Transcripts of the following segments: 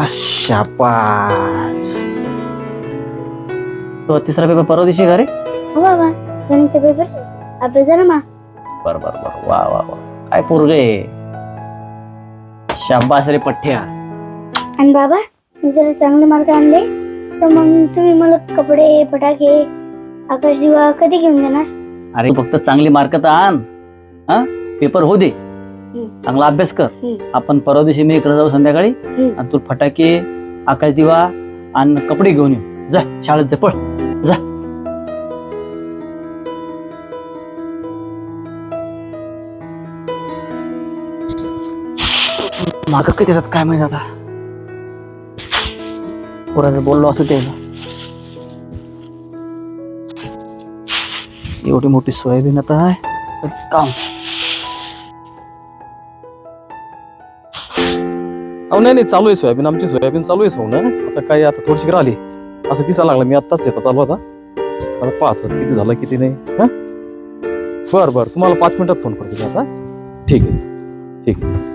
शाबास तो तिसरा पेपर परवा दिवशी का रे? हो बाबा गणितचा पेपर अभ्यास झाला मा. बर बर बर. वा वा वा. काय पोरग शाबास रे पठ्ठ्या. आणि बाबा मी जर चांगले मार्क आणले तर मग तुम्ही मला कपडे फटाके आकाश दिवा कधी घेऊन देणार अरे फक्त चांगले मार्क तर आण. हा? पेपर हो दे. चांगला अभ्यास कर. आपण परवा दिवशी मी इकडे जाऊ संध्याकाळी. आणि तू फटाके आकाश दिवा आणि कपडे घेऊन येऊ जा शाळेत जा पळ. जा. माग काय त्याच्यात काय माहीत आता? पोराचं बोललो असं ते. एवढी मोठी सोयाबीन आता आहे. काम. अहो नाही नाही चालू आहे सोयाबीन. आमची सोयाबीन चालू आहे सोनं आता काय आता थोडीशी राहिली. असं दिसायला लागलं मी आत्ताच येतात चालू आता आता पाहतो किती झालं किती नाही. हा? बर बर. तुम्हाला पाच मिनिटात फोन करतो आता. ठीक आहे. ठीक आहे.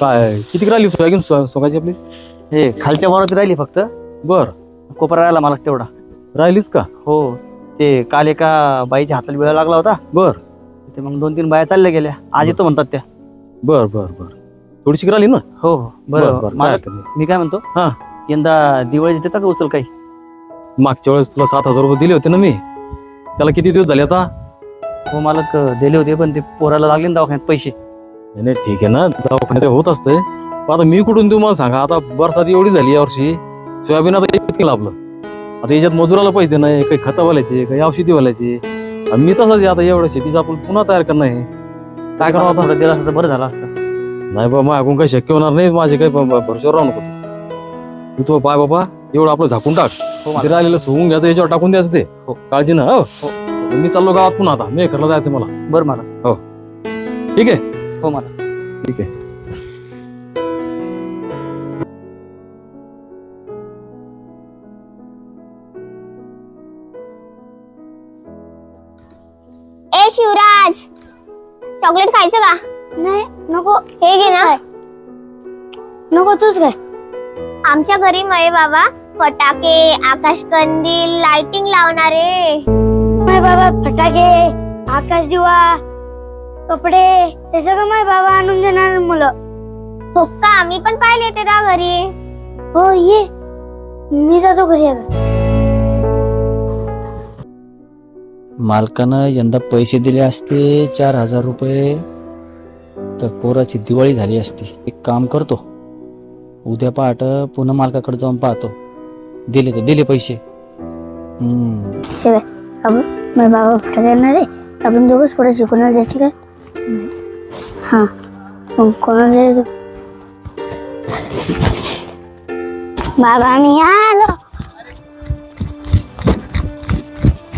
काय किती राहिली सोयाबीन सो- सोगायची आपली? हे खालच्या वरात राहिली फक्त. बर. कोपरा राहिला मला तेवढा. राहिलीच का? हो. ते काल एका बाईच्या हाताला वेळ लागला होता. बर. ते मग दोन तीन बाया चालल्या गेल्या. आज येतो म्हणतात त्या. बर बर बर. थोडीशी राहिली ना? हो हो. बर हरकत नाही. मी काय म्हणतो? हा. यंदा दिवाळी देता का उचल काही? मागच्या वेळेस तुला सात हजार रुपये दिले होते ना मी. त्याला किती दिवस झाले आता? हो मालक दिले होते पण ते पोराला लागले ना दवाखान्यात पैसे. नाही नाही, ठीक आहे ना. दवाखान्यात होत असते पण आता मी कुठून देऊ मला सांगा? आता बरसात एवढी झाली यावर्षी सोयाबीन आता इतकी लाभलं. आता याच्यात मजुराला पैसे नाही काही खतं वालायचे काही औषधी वालायचे आणि मी तसंच आता एवढं शेतीचं आपण पुन्हा तयार करणं आहे. काय करावं आता? थोडं दिलं असतं तर बरं झालं असतं. नाही बाबा माझ्याकडून काही शक्य होणार नाही माझे काही भ- भ- भरवशावर राहू नको तू. तू तो पाय बाबा एवढं आपलं झाकून टाक. हो ते मालक. राहिलेलं सोडून घ्यायचं याच्यावर टाकून द्यायचं ते. हो. काळजी ना हो. मी चाललो गावात पुन्हा आता मी घरला जायचं मला. बरं मला ठीक आहे? हो मला ठीक आहे. चॉकलेट खायचं का? नाही नको. हे घे ना. नको तूच काय आमच्या घरी मये बाबा फटाके आकाश कंदील लाइटिंग लावणारे. माय बाबा फटाके आकाश दिवा कपडे हे सगळं माय बाबा आणून देणार मुलं. हो का? आम्ही पण पाहिले ते घरी. हो ये. मी जातो घरी आता. मालकानं यंदा पैसे दिले असते चार हजार रुपये. तर पोराची दिवाळी झाली असती. एक काम करतो. उद्या पहाट पुन्हा मालकाकडे जाऊन पाहतो. दिले तर दिले पैसे. हम्म. बाबा फटाके आणणार आहे आपण दोघंच पुढे शिकवणार द्यायची का हा. मग कोणाला द्यायचं बाबा मी आलो.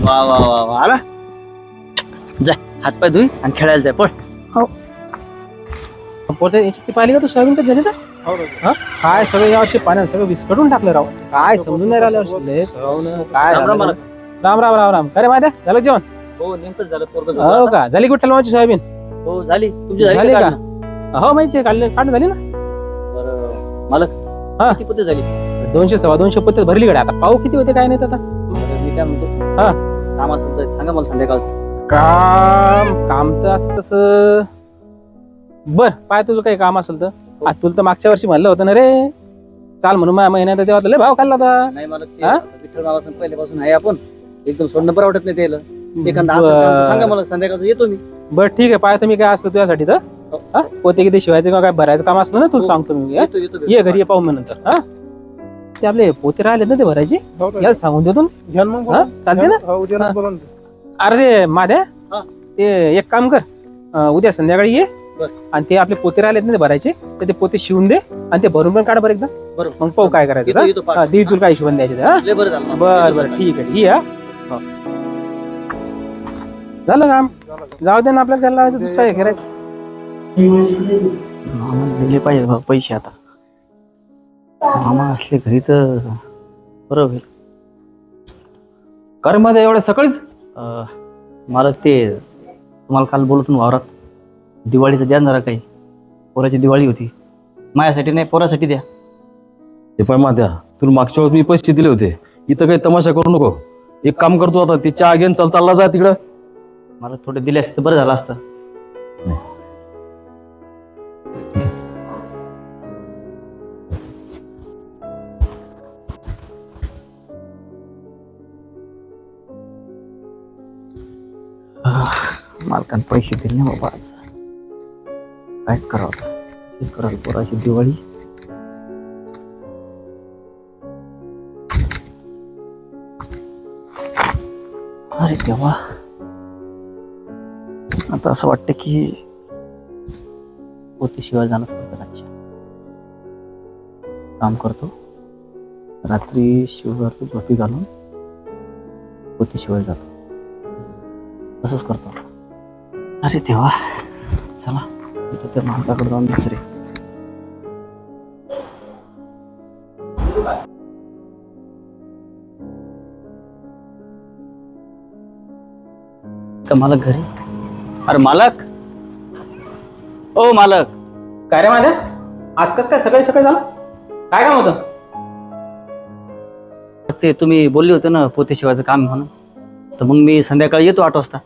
वा वा वा वा. आला? जाय हातपाय धुई आणि खेळायला जाय पळ. पोते याच्यातली पाहिली का तू? सोयाबीन कधी झाली का हा? काय सगळं यावर्षी पाण्यात सगळं विस्कटून टाकलं राव. काय समजून नाही राहिलं यावर्षी. हो काय राम राम झालं? राम. राम राम राम अरे माहिती झालं जेवण? हो नेमकंच झालं पोरगं हो का? झाली कुठल्या माझी सोयाबीन. हो झाली. तुमची झाली झाली का? का काढणं? हो माहिती काढले काढ झाली ना? बरं. मालक हा. किती पत्ते झाली? दोनशे सव्वा दोनशे पत्ते भरली कडे आता पाऊ किती होते काय नाही आता. मी काय म्हणतो? हा. काम असेल तर सांगा मला संध्याकाळचं. काम काम तर असं तसं. बर पाय तुझं काही काम असेल तर. आ, तुला तर मागच्या वर्षी म्हणलं होतं ना रे. चाल म्हणून माझ्या महिन्यात तेव्हा तर लय भाव खाल्ला होता. नाही मला ते हा? आता विठ्ठल बाबासन पहिल्यापासून आहे आपण. एकदम सोडणं बरं वाटत नाही त्याला. एखादा असं काम तर सांगा मला संध्याकाळचं येतो मी. बर, ठीक आहे. पाय तुम्ही काय असलं तुझ्यासाठी तर. हो. हा? पोते किती शिवायचं किंवा काय भरायचं काम असलं ना तुला हो. सांगतो मी हा? येतो येतो ये घरी ये पाहू मग नंतर. हा? ते आपले पोते राहिले ना ते भरायचे? याला सांगून देतो ना. हा? चालते ना अरे ते माध्या हा. ते एक काम कर. अं, उद्या संध्याकाळी ये. बर. आणि ते आपले पोते राहिलेत ना ते भरायचे तर ते पोते शिवून दे आणि ते भरून पण काढ बरं एकदा. बरं. मग पाहू काय करायचं येतो हा? येतो पाठ. हा, दीड तुला काय शिवून द्यायचे ते, हा? लय बरं झालं. बर येतो बर सकाळी. ठीक आहे ठीक आहे हा. झालं काम. जाऊ दे ना आपल्याला त्याला दुसरं हे करायचं? दिले पाहिजे पैसे आता. मामा असले घरी तर बरं होईल. कारण मध्ये एवढ्या सकाळीच? अं, मला ते तुम्हाला काल बोलतो ना वावरात. दिवाळीचं द्या ना जरा काही. पोराची दिवाळी होती. माझ्यासाठी नाही पोरासाठी द्या. ते पाय मात्या तुला मागच्या वेळेस मी पैसे दिले होते. इथं काही तमाशा करू नको. एक काम करतो आता ते चहा घेऊन चाल चालला जा तिकडं. मला थोडे दिले असते बरं झालं असतं. मालकान पैसे दिले नाही बाबा आज. कायच करावं तेच करावं पोराची दिवाळी. अरे देवा. आता असं वाटतं की पोतीशिवाय जाणं पडतं काम करतो. रात्री शिवगारला झोपी घालून पोतीशिवाय जातो. तसंच करतो. अरे देवा. चला इथं त्या मालकाकडे जाऊन दुसरे का मालक घरी? अरे मालक? ओ मालक. काय रे माझ्या आज कस काय सकाळी सकाळी झालं? काय काम होतं? ते तुम्ही बोलले होते ना पोते शिवायचं काम म्हणून. तर मग मी संध्याकाळी येतो आठ वाजता.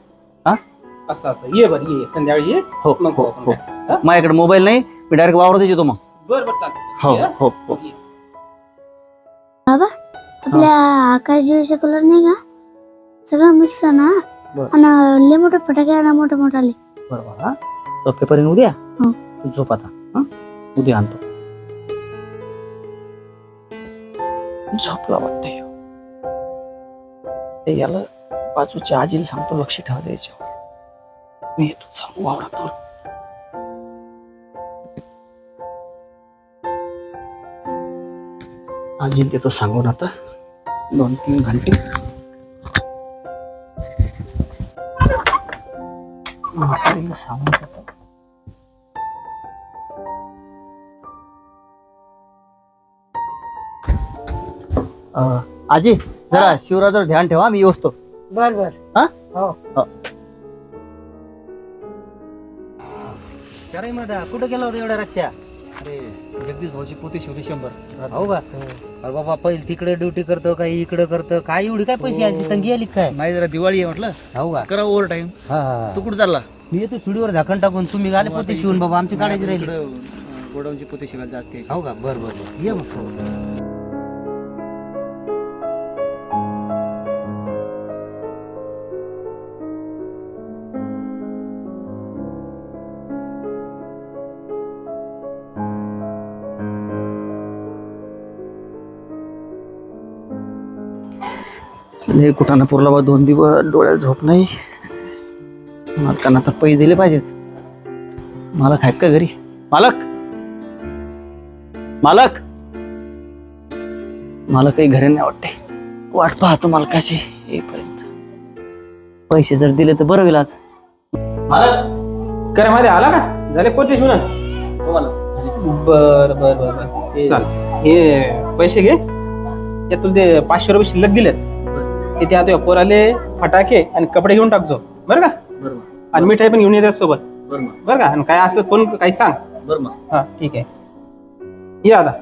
असं असं. ये बरं ये संध्याकाळी ये. हो मग हो हो. हा? माझ्याकडे मोबाईल नाही मी डायरेक्ट वावरतच येतो मग. बरं बरं चालतं हो ये, हा? हो ये. आपल्या आकाश दिवसा कलर नाही का? सगळं मिक्स आहे ना? बरं. आणि लय मोठे फटाके आहे ना मोठे मोठे आले. बरोबर हा तो पेपर्यंत उद्या? हो. तू झोप आता हा? उद्या आणतो. झोपला वाटतं ह्यो. ते याला बाजूच्या आजीला सांगतो लक्ष ठेवा द्यायच्यावर मी येतो सांगू वावरात आजीला देतो सांगून आता दोन तीन घंटे म्हातारीला सांगून देतो. अं, आजी जरा शिवराजवर ध्यान ठेवा मी येऊस्तो बर बर. हा? हो. अरे कुठं गेला होता एवढ्या रातच्या अरे जगदीश भाऊची पोती शिवली शंभर. हो का? अरे बाबा पहिले तिकडे ड्युटी करतो काही इकडे करतो काय एवढी काय पैसे आली? तंगी आली काय? नाही जरा दिवाळी आहे म्हटलं. हो का? करा ओव्हर टाइम हा, हा. तू कुठं चालला? मी येतो स्टुडिओवर झाकण टाकून तुम्ही गाले पोते शिवून बाबा आमची काढायची राहिली. गोडाऊनची पोती शिवायला जास्त हो का? बर बर. ये मग. लय कुठाना पुरला बा दोन दिवस डोळ्यात झोप नाही. मालकांना तर पैसे दिले पाहिजेत. मालक आहेत का घरी? मालक! मालक! मालक काही घरी नाही वाटते. वाट पाहतो मालकाशी येईपर्यंत. पैसे जर दिले तर बरं होईल आज. मालक! काय रे माझ्या आला का? झाले पोते शिवून बर बर बर हे पैसे घे. ते तुला ते पाचशे रुपये शिल्लक दिलेत. ते ते आता पोराले फटाके आणि कपडे घेऊन टाकजो. बरं का? बरोबर आणि मिठाई पण घेऊन येतात सोबत. बरं बरं का? आणि काय असलं फोन काही सांग. बरं मग. हा ठीक आहे. ये आता.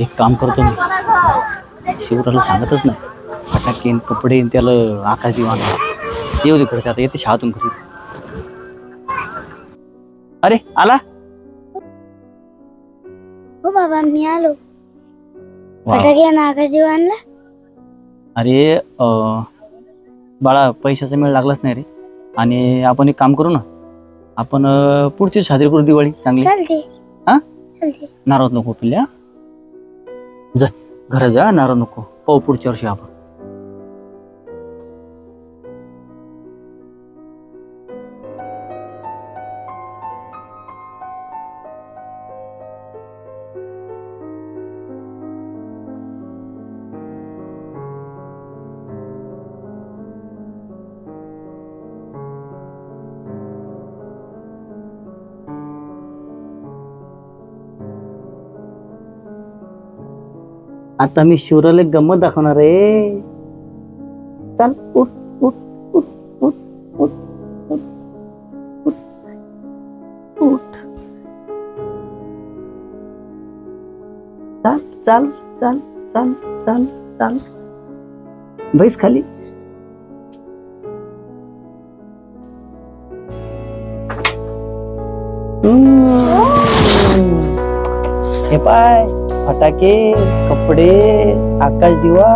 एक काम करतो मी. शिवराला सांगतच नाही. फटाके कपडे त्याला आकाश दिवाण येऊ दे खरं आता येते शाळातून घरी. अरे आला? हो बाबा मी आलो. वा. फटाके आणला अरे अं, बाळा पैशाचा मेळ लागलाच नाही रे. आणि आपण एक काम करू ना. आपण अं, पुढची साजरी करू दिवाळी चांगली. चालते नारद नको पिल्या जा घरा जा नारद नको. पाऊ पुढच्या वर्षी आपण. आता मी शिवराला गमत दाखवणार आहे. चाल उठ उठ उठ उठ उठ उठ उठ चाल चाल चाल चाल चाल चाल. बैस खाली. हे पाय. फटाके कपडे आकाश दिवा